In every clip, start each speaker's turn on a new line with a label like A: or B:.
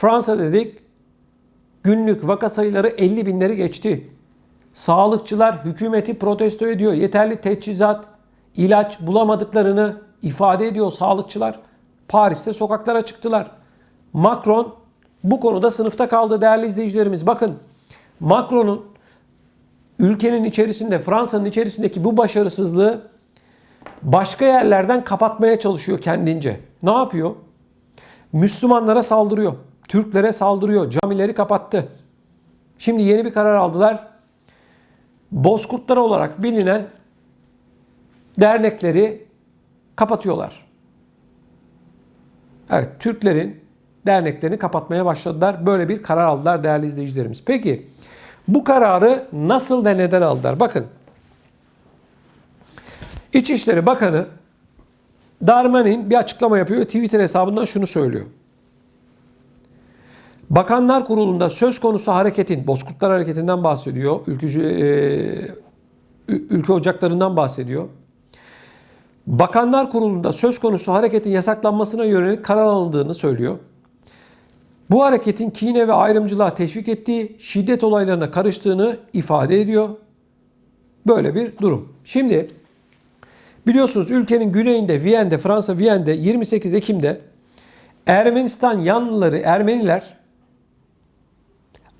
A: Fransa dedik günlük vaka sayıları 50 binleri geçti. Sağlıkçılar hükümeti protesto ediyor. Yeterli teçhizat, ilaç bulamadıklarını ifade ediyor sağlıkçılar. Paris'te sokaklara çıktılar. Macron bu konuda sınıfta kaldı değerli izleyicilerimiz. Bakın Macron'un ülkenin içerisinde, Fransa'nın içerisindeki bu başarısızlığı başka yerlerden kapatmaya çalışıyor kendince. Ne yapıyor? Müslümanlara saldırıyor. Türklere saldırıyor. Camileri kapattı. Şimdi yeni bir karar aldılar. Bozkurtlar olarak bilinen dernekleri kapatıyorlar. Evet, Türklerin derneklerini kapatmaya başladılar. Böyle bir karar aldılar değerli izleyicilerimiz. Peki bu kararı nasıl ve neden aldılar? Bakın. İçişleri Bakanı Darmanin bir açıklama yapıyor. Twitter hesabından şunu söylüyor. Bakanlar Kurulu'nda söz konusu hareketin, Bozkurtlar Hareketi'nden bahsediyor. Ülkücü, e, ülke ocaklarından bahsediyor. Bakanlar Kurulu'nda söz konusu hareketin yasaklanmasına yönelik karar alındığını söylüyor. Bu hareketin kine ve ayrımcılığa teşvik ettiği, şiddet olaylarına karıştığını ifade ediyor. Böyle bir durum. Şimdi biliyorsunuz ülkenin güneyinde, Viyen'de, Fransa Viyen'de 28 Ekim'de Ermenistan yanlıları, Ermeniler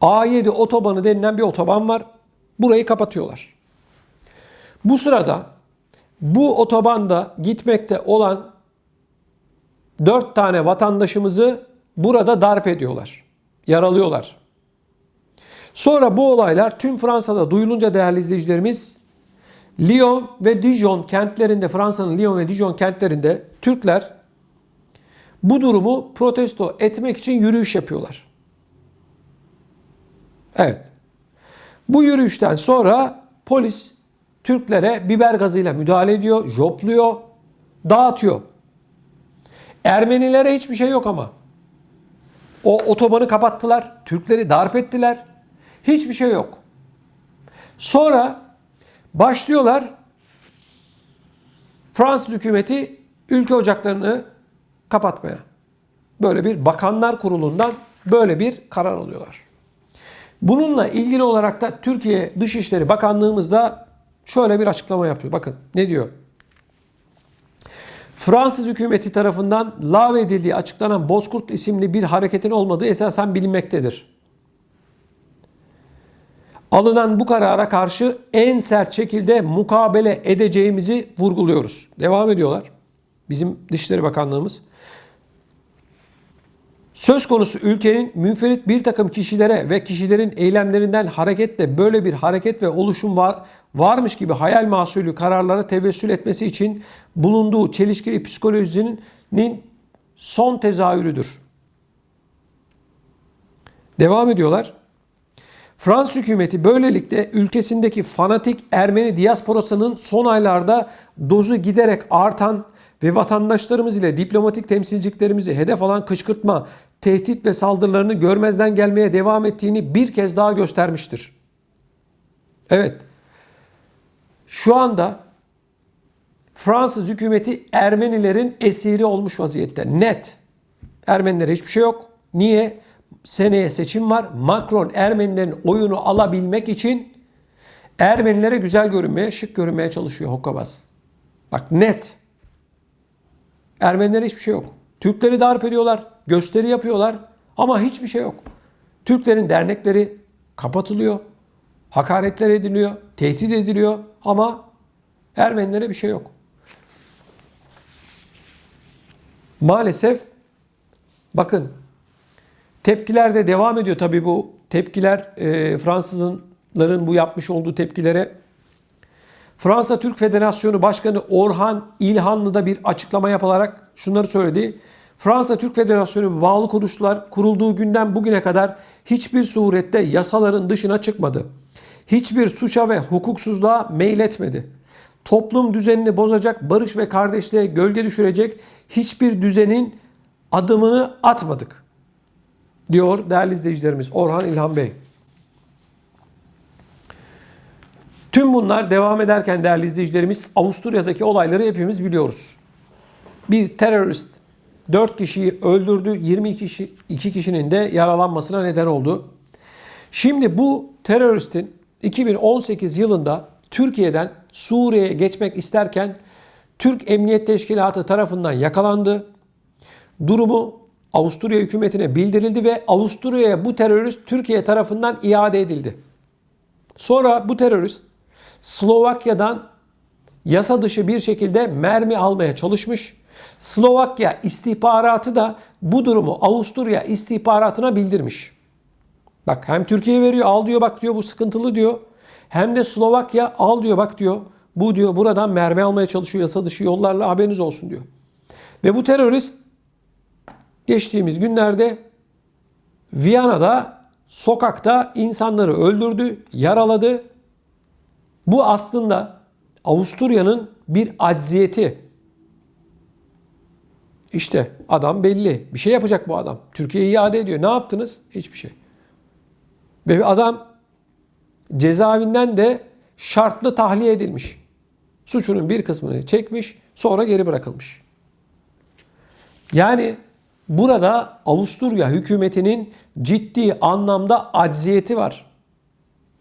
A: A7 otobanı denilen bir otoban var. Burayı kapatıyorlar. Bu sırada bu otobanda gitmekte olan 4 tane vatandaşımızı burada darp ediyorlar. Yaralıyorlar. Sonra bu olaylar tüm Fransa'da duyulunca değerli izleyicilerimiz Lyon ve Dijon kentlerinde Fransa'nın Lyon ve Dijon kentlerinde Türkler bu durumu protesto etmek için yürüyüş yapıyorlar. Evet. Bu yürüyüşten sonra polis Türklere biber gazıyla müdahale ediyor, jopluyor, dağıtıyor. Ermenilere hiçbir şey yok ama. O otobanı kapattılar, Türkleri darp ettiler. Hiçbir şey yok. Sonra başlıyorlar Fransız hükümeti ülke ocaklarını kapatmaya. Böyle bir bakanlar kurulundan böyle bir karar alıyorlar. Bununla ilgili olarak da Türkiye Dışişleri Bakanlığımız da şöyle bir açıklama yapıyor. Bakın ne diyor? Fransız hükümeti tarafından lağvedildiği açıklanan Bozkurt isimli bir hareketin olmadığı esasen bilinmektedir. Alınan bu karara karşı en sert şekilde mukabele edeceğimizi vurguluyoruz. Devam ediyorlar. Bizim Dışişleri Bakanlığımız. Söz konusu ülkenin münferit bir takım kişilere ve kişilerin eylemlerinden hareketle böyle bir hareket ve oluşum var, varmış gibi hayal mahsulü kararlara tevessül etmesi için bulunduğu çelişkili psikolojinin son tezahürüdür. Devam ediyorlar. Fransız hükümeti böylelikle ülkesindeki fanatik Ermeni diasporasının son aylarda dozu giderek artan ve vatandaşlarımız ile diplomatik temsilciliklerimizi hedef alan kışkırtma, tehdit ve saldırılarını görmezden gelmeye devam ettiğini bir kez daha göstermiştir. Evet. Şu anda Fransız hükümeti Ermenilerin esiri olmuş vaziyette. Net. Ermenilere hiçbir şey yok. Niye? Seneye seçim var. Macron Ermenilerin oyunu alabilmek için Ermenilere güzel görünmeye, şık görünmeye çalışıyor hokkabaz. Bak net. Ermenilere hiçbir şey yok. Türkleri darp ediyorlar, gösteri yapıyorlar ama hiçbir şey yok. Türklerin dernekleri kapatılıyor, hakaretler ediliyor, tehdit ediliyor ama Ermenilere bir şey yok. Maalesef bakın tepkiler de devam ediyor tabii bu tepkiler e, Fransızların bu yapmış olduğu tepkilere Fransa Türk Federasyonu Başkanı Orhan İlhanlı da bir açıklama yaparak şunları söyledi. Fransa Türk Federasyonu bağlı kuruluşlar kurulduğu günden bugüne kadar hiçbir surette yasaların dışına çıkmadı. Hiçbir suça ve hukuksuzluğa meyletmedi. Toplum düzenini bozacak, barış ve kardeşliğe gölge düşürecek hiçbir düzenin adımını atmadık. Diyor değerli izleyicilerimiz Orhan İlhan Bey. Tüm bunlar devam ederken değerli izleyicilerimiz Avusturya'daki olayları hepimiz biliyoruz. Bir terörist 4 kişiyi öldürdü. 22 kişi, 2 kişinin de yaralanmasına neden oldu. Şimdi bu teröristin 2018 yılında Türkiye'den Suriye'ye geçmek isterken Türk Emniyet Teşkilatı tarafından yakalandı. Durumu Avusturya hükümetine bildirildi ve Avusturya'ya bu terörist Türkiye tarafından iade edildi. Sonra bu terörist Slovakya'dan yasa dışı bir şekilde mermi almaya çalışmış. Slovakya istihbaratı da bu durumu Avusturya istihbaratına bildirmiş. Bak hem Türkiye veriyor al diyor bak diyor bu sıkıntılı diyor. Hem de Slovakya al diyor bak diyor. Bu diyor buradan mermi almaya çalışıyor yasa dışı yollarla haberiniz olsun diyor. Ve bu terörist geçtiğimiz günlerde Viyana'da sokakta insanları öldürdü, yaraladı. Bu aslında Avusturya'nın bir acziyeti. İşte adam belli. Bir şey yapacak bu adam. Türkiye'yi iade ediyor. Ne yaptınız? Hiçbir şey. Ve adam cezaevinden de şartlı tahliye edilmiş. Suçunun bir kısmını çekmiş, sonra geri bırakılmış. Yani burada Avusturya hükümetinin ciddi anlamda acziyeti var.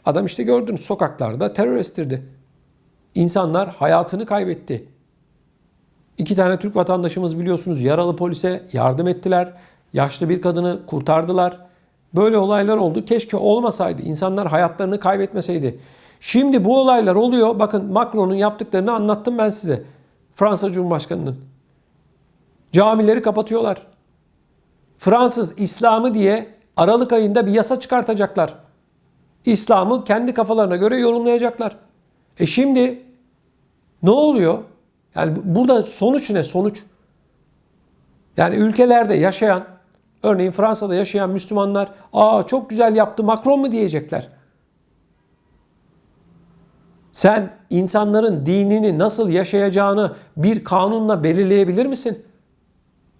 A: Adam işte gördünüz sokaklarda terör estirdi. İnsanlar hayatını kaybetti. İki tane Türk vatandaşımız biliyorsunuz yaralı polise yardım ettiler. Yaşlı bir kadını kurtardılar. Böyle olaylar oldu. Keşke olmasaydı. İnsanlar hayatlarını kaybetmeseydi. Şimdi bu olaylar oluyor. Bakın Macron'un yaptıklarını anlattım ben size. Fransa Cumhurbaşkanı'nın. Camileri kapatıyorlar. Fransız İslam'ı diye Aralık ayında bir yasa çıkartacaklar. İslam'ı kendi kafalarına göre yorumlayacaklar. E şimdi ne oluyor? Yani burada sonuç ne? Sonuç. Yani ülkelerde yaşayan, örneğin Fransa'da yaşayan Müslümanlar, aa çok güzel yaptı Macron mu diyecekler. Sen insanların dinini nasıl yaşayacağını bir kanunla belirleyebilir misin?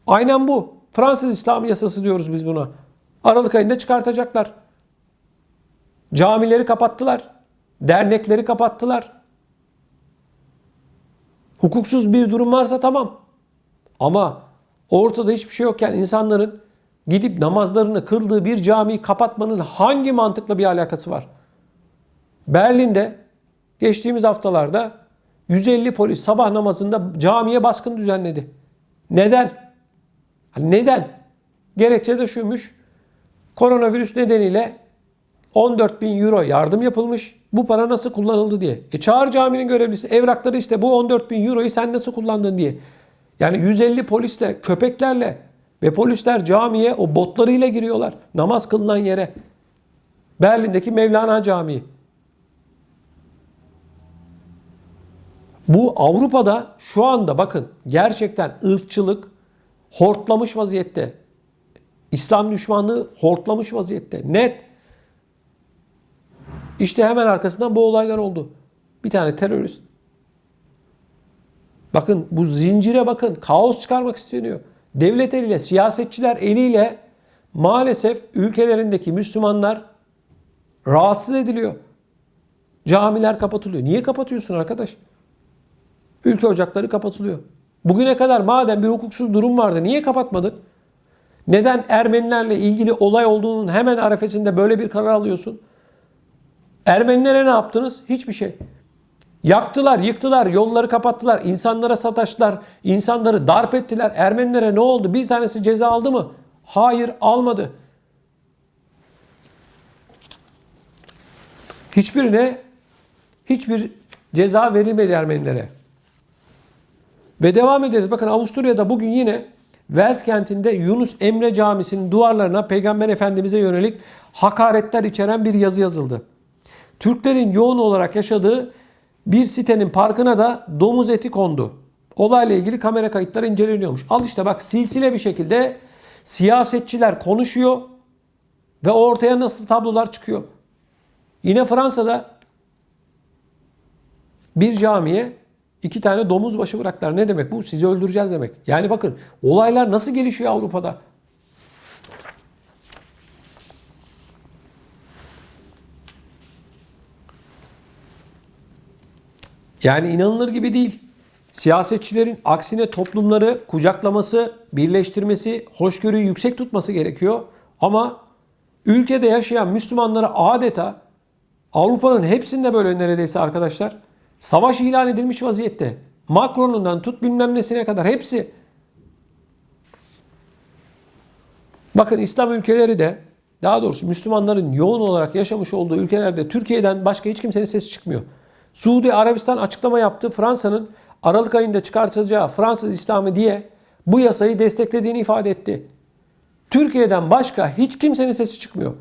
A: Aynen bu. Fransız İslam yasası diyoruz biz buna. Aralık ayında çıkartacaklar. Camileri kapattılar. Dernekleri kapattılar. Hukuksuz bir durum varsa tamam. Ama ortada hiçbir şey yokken insanların gidip namazlarını kıldığı bir camiyi kapatmanın hangi mantıkla bir alakası var? Berlin'de geçtiğimiz haftalarda 150 polis sabah namazında camiye baskın düzenledi. Neden? Neden? Gerekçe de şuymuş. Koronavirüs nedeniyle 14 bin euro yardım yapılmış. Bu para nasıl kullanıldı diye. E çağır caminin görevlisi evrakları işte bu 14 bin euroyu sen nasıl kullandın diye. Yani 150 polisle, köpeklerle ve polisler camiye o botlarıyla giriyorlar. Namaz kılınan yere. Berlin'deki Mevlana Camii. Bu Avrupa'da şu anda bakın gerçekten ırkçılık hortlamış vaziyette. İslam düşmanlığı hortlamış vaziyette. Net. İşte hemen arkasından bu olaylar oldu. Bir tane terörist. Bakın bu zincire bakın. Kaos çıkarmak isteniyor. Devlet eliyle, siyasetçiler eliyle maalesef ülkelerindeki Müslümanlar rahatsız ediliyor. Camiler kapatılıyor. Niye kapatıyorsun arkadaş? Ülke ocakları kapatılıyor. Bugüne kadar madem bir hukuksuz durum vardı niye kapatmadın? Neden Ermenilerle ilgili olay olduğunun hemen arefesinde böyle bir karar alıyorsun? Ermenilere ne yaptınız? Hiçbir şey. Yaktılar, yıktılar, yolları kapattılar, insanlara sataştılar, insanları darp ettiler. Ermenilere ne oldu? Bir tanesi ceza aldı mı? Hayır, almadı. Hiçbirine hiçbir ceza verilmedi Ermenilere. Ve devam ederiz. Bakın Avusturya'da bugün yine Wels kentinde Yunus Emre Camisi'nin duvarlarına Peygamber Efendimiz'e yönelik hakaretler içeren bir yazı yazıldı. Türklerin yoğun olarak yaşadığı bir sitenin parkına da domuz eti kondu. Olayla ilgili kamera kayıtları inceleniyormuş. Al işte bak silsile bir şekilde siyasetçiler konuşuyor ve ortaya nasıl tablolar çıkıyor. Yine Fransa'da bir camiye iki tane domuz başı bıraktılar. Ne demek bu? Sizi öldüreceğiz demek. Yani bakın olaylar nasıl gelişiyor Avrupa'da. Yani inanılır gibi değil. Siyasetçilerin aksine toplumları kucaklaması, birleştirmesi, hoşgörüyü yüksek tutması gerekiyor. Ama ülkede yaşayan Müslümanlara adeta Avrupa'nın hepsinde böyle neredeyse arkadaşlar savaş ilan edilmiş vaziyette. Macron'undan tut bilmem nesine kadar hepsi. Bakın İslam ülkeleri de daha doğrusu Müslümanların yoğun olarak yaşamış olduğu ülkelerde Türkiye'den başka hiç kimsenin sesi çıkmıyor. Suudi Arabistan açıklama yaptı. Fransa'nın Aralık ayında çıkartacağı Fransız İslamı diye bu yasayı desteklediğini ifade etti. Türkiye'den başka hiç kimsenin sesi çıkmıyor.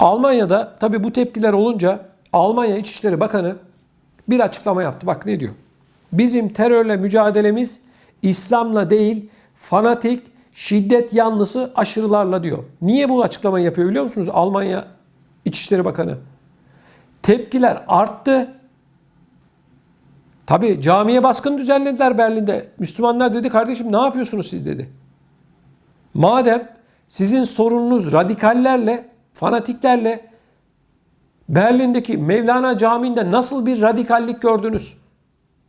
A: Almanya'da tabi bu tepkiler olunca Almanya İçişleri Bakanı bir açıklama yaptı. Bak ne diyor? Bizim terörle mücadelemiz İslam'la değil fanatik, şiddet yanlısı aşırılarla diyor. Niye bu açıklamayı yapıyor biliyor musunuz? Almanya İçişleri Bakanı. Tepkiler arttı. Tabi camiye baskın düzenlediler Berlin'de. Müslümanlar dedi kardeşim ne yapıyorsunuz siz dedi. Madem sizin sorununuz radikallerle, fanatiklerle Berlin'deki Mevlana Camii'nde nasıl bir radikallik gördünüz?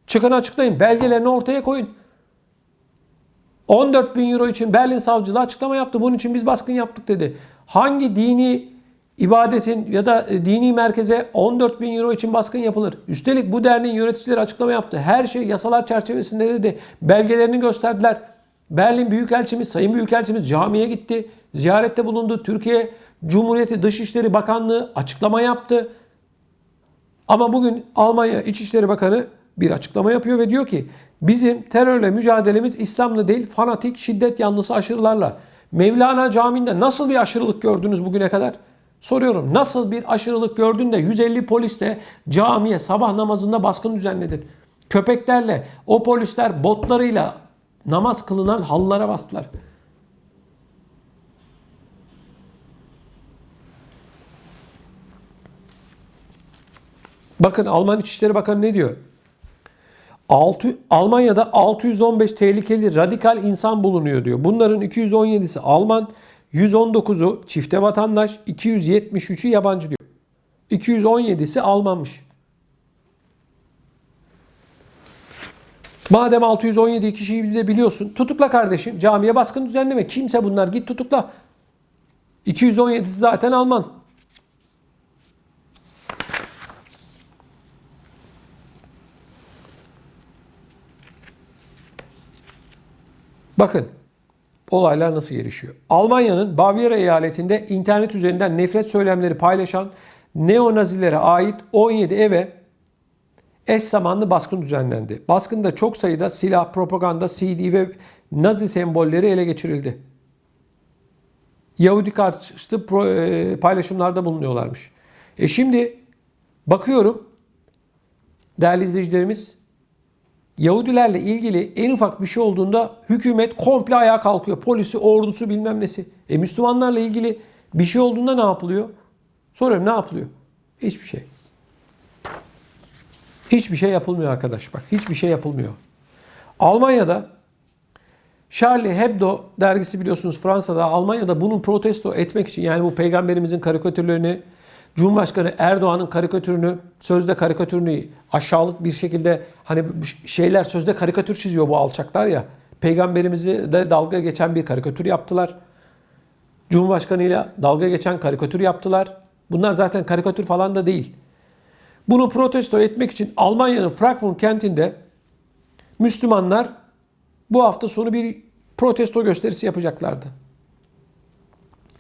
A: Çıkın açıklayın. Belgelerini ortaya koyun. 14 bin euro için Berlin savcılığı açıklama yaptı. Bunun için biz baskın yaptık dedi. Hangi dini ibadetin ya da dini merkeze 14 bin euro için baskın yapılır? Üstelik bu derneğin yöneticileri açıklama yaptı. Her şey yasalar çerçevesinde dedi. Belgelerini gösterdiler. Berlin Büyükelçimiz, Sayın Büyükelçimiz camiye gitti. Ziyarette bulundu. Türkiye Cumhuriyeti Dışişleri Bakanlığı açıklama yaptı. Ama bugün Almanya İçişleri Bakanı bir açıklama yapıyor ve diyor ki bizim terörle mücadelemiz İslam'la değil fanatik şiddet yanlısı aşırılarla. Mevlana Camii'nde nasıl bir aşırılık gördünüz bugüne kadar? Soruyorum nasıl bir aşırılık gördün de 150 polisle camiye sabah namazında baskın düzenledin? Köpeklerle o polisler botlarıyla namaz kılınan halılara bastılar. Bakın Alman İçişleri Bakanı ne diyor? 6, Almanya'da 615 tehlikeli radikal insan bulunuyor diyor. Bunların 217'si Alman, 119'u çifte vatandaş, 273'ü yabancı diyor. 217'si Almanmış. Madem 617 kişiyi de biliyorsun tutukla kardeşim. Camiye baskın düzenleme. Kimse bunlar git tutukla. 217'si zaten Alman. Bakın olaylar nasıl gelişiyor. Almanya'nın Bavyera eyaletinde internet üzerinden nefret söylemleri paylaşan neonazilere ait 17 eve eş zamanlı baskın düzenlendi. Baskında çok sayıda silah, propaganda, CD ve Nazi sembolleri ele geçirildi. Yahudi karşıtı e, paylaşımlarda bulunuyorlarmış. E şimdi bakıyorum değerli izleyicilerimiz Yahudilerle ilgili en ufak bir şey olduğunda hükümet komple ayağa kalkıyor. Polisi, ordusu bilmem nesi. E Müslümanlarla ilgili bir şey olduğunda ne yapılıyor? Soruyorum ne yapılıyor? Hiçbir şey. Hiçbir şey yapılmıyor arkadaş bak. Hiçbir şey yapılmıyor. Almanya'da Charlie Hebdo dergisi biliyorsunuz Fransa'da, Almanya'da bunun protesto etmek için yani bu peygamberimizin karikatürlerini Cumhurbaşkanı Erdoğan'ın karikatürünü, sözde karikatürünü aşağılık bir şekilde hani şeyler sözde karikatür çiziyor bu alçaklar ya. Peygamberimizi de dalga geçen bir karikatür yaptılar. Cumhurbaşkanı ile dalga geçen karikatür yaptılar. Bunlar zaten karikatür falan da değil. Bunu protesto etmek için Almanya'nın Frankfurt kentinde Müslümanlar bu hafta sonu bir protesto gösterisi yapacaklardı.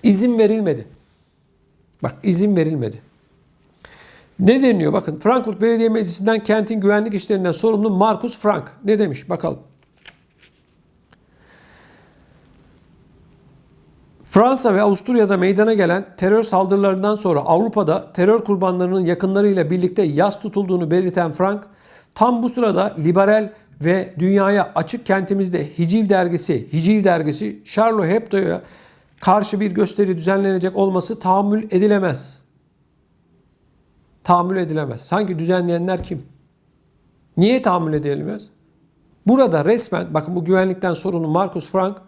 A: İzin verilmedi. Bak izin verilmedi. Ne deniyor? Bakın Frankfurt Belediye Meclisi'nden kentin güvenlik işlerinden sorumlu Markus Frank. Ne demiş? Bakalım. Fransa ve Avusturya'da meydana gelen terör saldırılarından sonra Avrupa'da terör kurbanlarının yakınlarıyla birlikte yas tutulduğunu belirten Frank, tam bu sırada liberal ve dünyaya açık kentimizde Hiciv dergisi, Hiciv dergisi Charlie Hebdo'ya karşı bir gösteri düzenlenecek olması tahammül edilemez. Tahammül edilemez. Sanki düzenleyenler kim? Niye tahammül edilemez? Burada resmen bakın bu güvenlikten sorumlu Markus Frank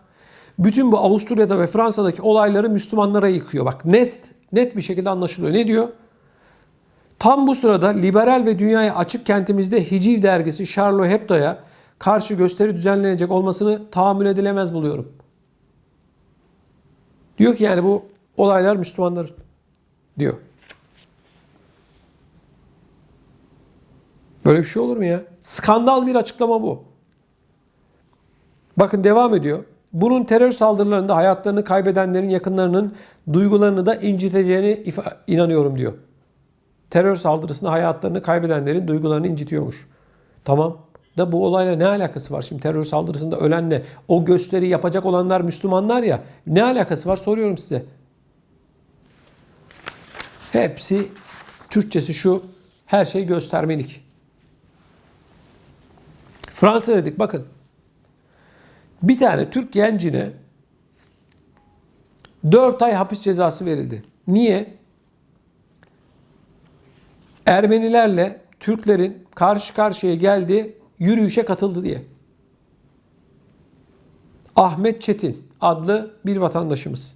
A: Bütün bu Avusturya'da ve Fransa'daki olayları Müslümanlara yıkıyor. Bak net net bir şekilde anlaşılıyor. Ne diyor? Tam bu sırada liberal ve dünyaya açık kentimizde Hiciv dergisi Charlie Hebdo'ya karşı gösteri düzenlenecek olmasını tahammül edilemez buluyorum. Diyor ki yani bu olaylar Müslümanlar diyor. Böyle bir şey olur mu ya? Skandal bir açıklama bu. Bakın devam ediyor. Bunun terör saldırılarında hayatlarını kaybedenlerin yakınlarının duygularını da inciteceğini inanıyorum diyor. Terör saldırısında hayatlarını kaybedenlerin duygularını incitiyormuş. Tamam. Da bu olayla ne alakası var şimdi terör saldırısında ölenle o gösteri yapacak olanlar Müslümanlar ya ne alakası var soruyorum size. Hepsi Türkçesi şu her şey göstermelik. Fransa dedik bakın. Bir tane Türk gencine 4 ay hapis cezası verildi. Niye? Ermenilerle Türklerin karşı karşıya geldiği yürüyüşe katıldı diye. Ahmet Çetin adlı bir vatandaşımız.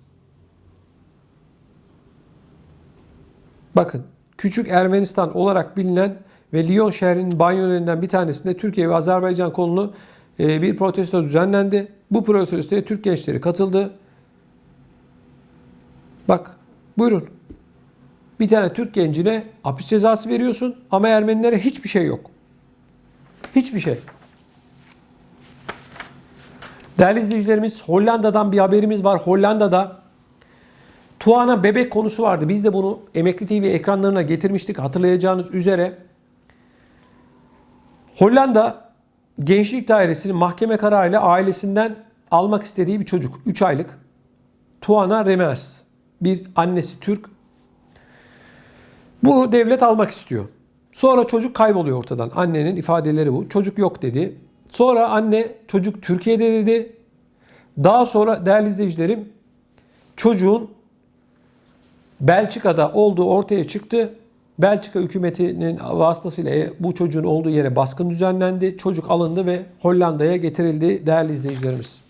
A: Bakın Küçük Ermenistan olarak bilinen ve Lyon şehrinin banyolerinden bir tanesinde Türkiye ve Azerbaycan kolunu e, bir protesto düzenlendi. Bu protestoya Türk gençleri katıldı. Bak buyurun. Bir tane Türk gencine hapis cezası veriyorsun ama Ermenilere hiçbir şey yok. Hiçbir şey. Değerli izleyicilerimiz Hollanda'dan bir haberimiz var. Hollanda'da Tuana bebek konusu vardı. Biz de bunu Emekli TV ekranlarına getirmiştik hatırlayacağınız üzere. Hollanda Gençlik Dairesi'nin mahkeme kararıyla ailesinden almak istediği bir çocuk. 3 aylık. Tuana Remers. Bir annesi Türk. Bunu devlet almak istiyor. Sonra çocuk kayboluyor ortadan. Annenin ifadeleri bu. Çocuk yok dedi. Sonra anne çocuk Türkiye'de dedi. Daha sonra değerli izleyicilerim çocuğun Belçika'da olduğu ortaya çıktı. Belçika hükümetinin vasıtasıyla bu çocuğun olduğu yere baskın düzenlendi. Çocuk alındı ve Hollanda'ya getirildi değerli izleyicilerimiz.